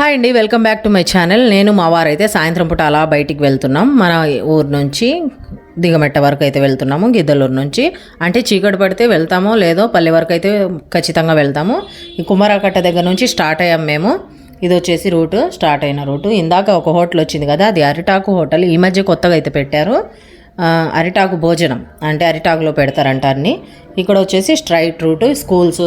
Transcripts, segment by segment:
Hi అండి welcome back to my channel. నేను మా వారైతే సాయంత్రం పూట అలా బయటికి వెళ్తున్నాం. మన ఊరు నుంచి దిగమెట్ట వరకు అయితే వెళ్తున్నాము గిద్దలూరు నుంచి. అంటే చీకటి పడితే వెళ్తామో లేదో పల్లె వరకు అయితే ఖచ్చితంగా వెళ్తాము. ఈ కుమారకట్ట దగ్గర నుంచి స్టార్ట్ అయ్యాం మేము. ఇది వచ్చేసి రూట్ స్టార్ట్ అయిన రూటు. ఇందాక ఒక హోటల్ వచ్చింది కదా అది అరిటాకు హోటల్. ఈ మధ్య కొత్తగా అయితే పెట్టారు. అరిటాకు భోజనం. అంటే అరిటాకులో పెడతారంట అన్ని. ఇక్కడ వచ్చేసి straight route schools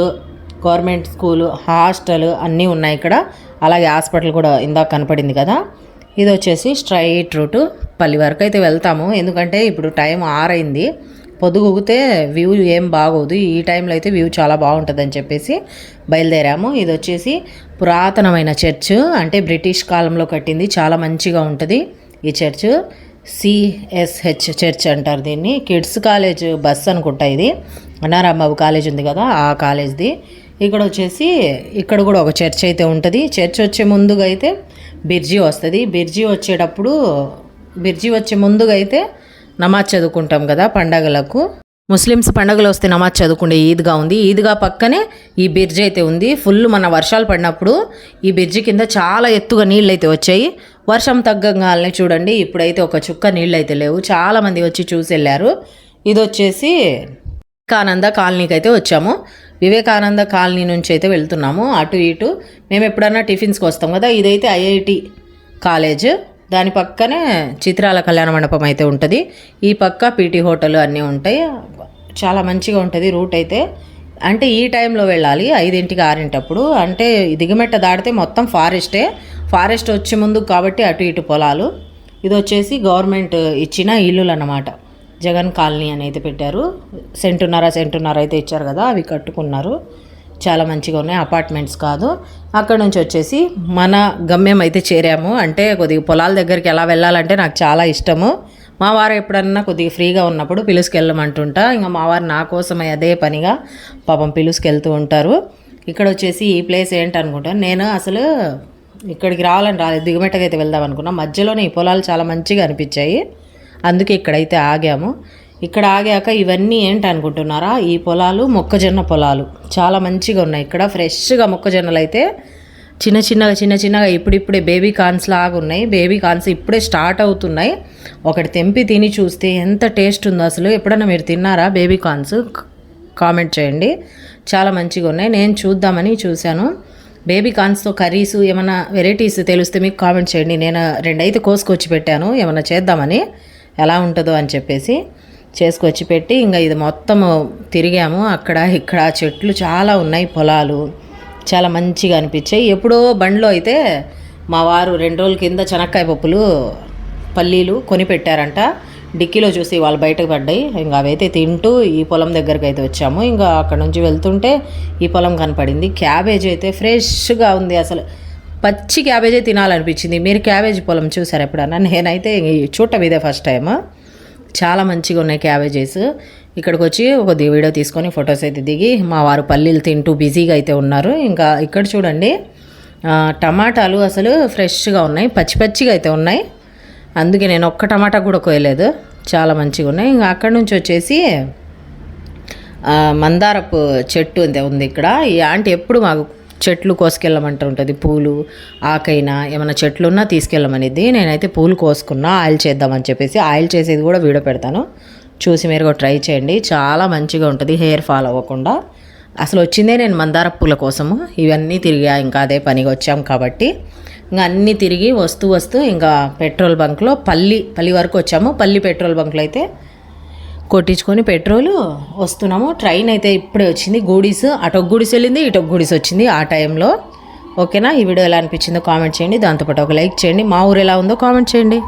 government school hostel అన్నీ ఉన్నాయి ఇక్కడ. అలాగే హాస్పిటల్ కూడా ఇందాక కనపడింది కదా. ఇది వచ్చేసి స్ట్రైట్ రూటు పల్లి వరకు అయితే వెళ్తాము. ఎందుకంటే ఇప్పుడు టైం ఆరైంది. పొద్దుగుగితే వ్యూ ఏం బాగోదు. ఈ టైంలో అయితే వ్యూ చాలా బాగుంటుందని చెప్పేసి బయలుదేరాము. ఇది వచ్చేసి పురాతనమైన చర్చ్. అంటే బ్రిటిష్ కాలంలో కట్టింది. చాలా మంచిగా ఉంటుంది ఈ చర్చ్. సిఎస్హెచ్ చర్చ్ అంటారు దీన్ని. కిడ్స్ కాలేజ్ బస్ అనుకుంటా ఇది. అన్నారాంబాబు కాలేజ్ ఉంది కదా ఆ కాలేజ్ది. ఇక్కడ వచ్చేసి ఇక్కడ కూడా ఒక చర్చ్ అయితే ఉంటుంది. చర్చ్ వచ్చే ముందుగా అయితే బిర్జీ వస్తుంది. బిర్జీ వచ్చేటప్పుడు బిర్జీ వచ్చే ముందుగా అయితే నమాజ్ చదువుకుంటాం కదా పండగలకు. ముస్లిమ్స్ పండగలు వస్తే నమాజ్ చదువుకునే ఈద్గా ఉంది. ఈద్గా పక్కనే ఈ బిర్జ్ అయితే ఉంది. ఫుల్ మన వర్షాలు పడినప్పుడు ఈ బిర్జి కింద చాలా ఎత్తుగా నీళ్ళు అయితే వచ్చాయి. వర్షం తగ్గగానే చూడండి ఇప్పుడైతే ఒక చుక్క నీళ్ళు అయితే లేవు చాలామంది వచ్చి చూసి వెళ్ళారు ఇది వచ్చేసి వివేకానంద కాలనీకి అయితే వచ్చాము. వివేకానంద కాలనీ నుంచి అయితే వెళ్తున్నాము. అటు ఇటు మేము ఎప్పుడన్నా టిఫిన్స్కి వస్తాం కదా ఇదైతే ఐఐటి కాలేజ్. దాని పక్కనే చిత్రాల కళ్యాణ మండపం అయితే ఉంటుంది. ఈ పక్క పీటీ హోటల్ అన్నీ ఉంటాయి. చాలా మంచిగా ఉంటుంది రూట్ అయితే. అంటే ఈ టైంలో వెళ్ళాలి ఐదింటికి ఆరింటప్పుడు. అంటే దిగమెట్ట దాటితే మొత్తం ఫారెస్టే. ఫారెస్ట్ వచ్చే ముందు కాబట్టి అటు ఇటు పొలాలు. ఇది వచ్చేసి గవర్నమెంట్ ఇచ్చిన ఇల్లులు అన్నమాట జగన్ కాలనీ అని అయితే పెట్టారు. సెంటున్నర సెంటున్నర అయితే ఇచ్చారు కదా అవి కట్టుకున్నారు. చాలా మంచిగా ఉన్నాయి. అపార్ట్మెంట్స్ కాదు. అక్కడ నుంచి వచ్చేసి మన గమ్యం అయితే చేరాము. అంటే కొద్దిగా పొలాల దగ్గరికి ఎలా వెళ్ళాలంటే నాకు చాలా ఇష్టము. మా వారు ఎప్పుడన్నా కొద్దిగా ఫ్రీగా ఉన్నప్పుడు పిలుసుకెళ్ళమంటుంటా. ఇంకా మా వారు నా కోసమే అదే పనిగా పాపం పిలుసుకెళ్తూ ఉంటారు. ఇక్కడ వచ్చేసి ఈ ప్లేస్ ఏంటనుకుంటాను నేను అసలు ఇక్కడికి రావాలని రాలేదు. దిగుమెట్టగా అయితే వెళ్దాం అనుకున్నా. మధ్యలోనే ఈ పొలాలు చాలా మంచిగా అనిపించాయి. అందుకే ఇక్కడైతే ఆగాము. ఇక్కడ ఆగాక ఇవన్నీ ఏంటి అనుకుంటున్నారా ఈ పొలాలు మొక్కజొన్న పొలాలు. చాలా మంచిగా ఉన్నాయి ఇక్కడ. ఫ్రెష్గా మొక్కజొన్నలు అయితే చిన్న చిన్నగా చిన్న చిన్నగా ఇప్పుడిప్పుడే బేబీ కార్న్స్ లాగా ఉన్నాయి. బేబీ కార్న్స్ ఇప్పుడే స్టార్ట్ అవుతున్నాయి. ఒకటి తెంపి తిని చూస్తే ఎంత టేస్ట్ ఉందో అసలు. ఎప్పుడన్నా మీరు తిన్నారా బేబీ కార్న్స్? కామెంట్ చేయండి. చాలా మంచిగా ఉన్నాయి. నేను చూద్దామని చూశాను. బేబీ కార్న్స్తో కర్రీస్ ఏమైనా వెరైటీస్ తెలిస్తే మీకు కామెంట్ చేయండి. నేను రెండైతే కోసుకొచ్చి పెట్టాను. ఏమైనా చేద్దామని. ఎలా ఉంటుందో అని చెప్పేసి చేసుకొచ్చి పెట్టి ఇంకా ఇది మొత్తం తిరిగాము. అక్కడ ఇక్కడ చెట్లు చాలా ఉన్నాయి పొలాలు. చాలా మంచిగా అనిపించాయి. ఎప్పుడో బండిలో అయితే మా వారు రెండు రోజుల కింద చెనక్కాయ పప్పులు పల్లీలు కొని పెట్టారంట డిక్కీలో చూసి వాళ్ళు బయటకు పడ్డాయి. ఇంకా అవైతే తింటూ ఈ పొలం దగ్గరికి అయితే వచ్చాము. ఇంకా అక్కడ నుంచి వెళ్తుంటే ఈ పొలం కనపడింది. క్యాబేజ్ అయితే ఫ్రెష్గా ఉంది అసలు. పచ్చి క్యాబేజే తినాలనిపించింది. మీరు క్యాబేజ్ పొలం చూసారు ఎప్పుడన్నా? నేనైతే చూడటం ఇదే ఫస్ట్ టైం చాలా మంచిగా ఉన్నాయి క్యాబేజెస్. ఇక్కడికి వచ్చి ఒక వీడియో తీసుకొని ఫొటోస్ అయితే దిగి మా వారు పల్లీలు తింటూ బిజీగా అయితే ఉన్నారు. ఇంకా ఇక్కడ చూడండి టమాటాలు అసలు ఫ్రెష్గా ఉన్నాయి. పచ్చి పచ్చిగా అయితే ఉన్నాయి. అందుకే నేను ఒక్క టమాటా కూడా కోయలేదు. చాలా మంచిగా ఉన్నాయి. ఇంకా అక్కడి నుంచి వచ్చేసి మందారపు చెట్టు అంతే ఉంది ఇక్కడ. ఈ ఆంటీ ఎప్పుడు మాకు చెట్లు కోసుకెళ్ళమంటూ ఉంటుంది. పూలు ఆకైనా ఏమైనా చెట్లు ఉన్నా తీసుకెళ్ళమనిద్ది. నేనైతే పూలు కోసుకున్నా ఆయిల్ చేద్దామని చెప్పేసి ఆయిల్ చేసేది కూడా వీడియో పెడతాను. చూసి మీరు కూడా ట్రై చేయండి. చాలా మంచిగా ఉంటుంది హెయిర్ ఫాల్ అవ్వకుండా. అసలు వచ్చిందే నేను మందార పూల కోసము. ఇవన్నీ తిరిగా ఇంకా అదే పనిగా వచ్చాం కాబట్టి. ఇంకా అన్నీ తిరిగి వస్తూ వస్తూ ఇంకా పెట్రోల్ బంక్లో పల్లి పల్లి వరకు వచ్చాము. పల్లి పెట్రోల్ బంక్లో అయితే కొట్టించుకొని పెట్రోల్ వస్తున్నాము. ట్రైన్ అయితే ఇప్పుడే వచ్చింది. గూడీస్ అటొక గూడీస్ వెళ్ళింది ఇటొక గూడీస్ వచ్చింది ఆ టైంలో. ఓకేనా? ఈ వీడియో ఎలా అనిపించిందో కామెంట్ చేయండి. దాంతోపాటు ఒక లైక్ చేయండి. మా ఊరు ఎలా ఉందో కామెంట్ చేయండి.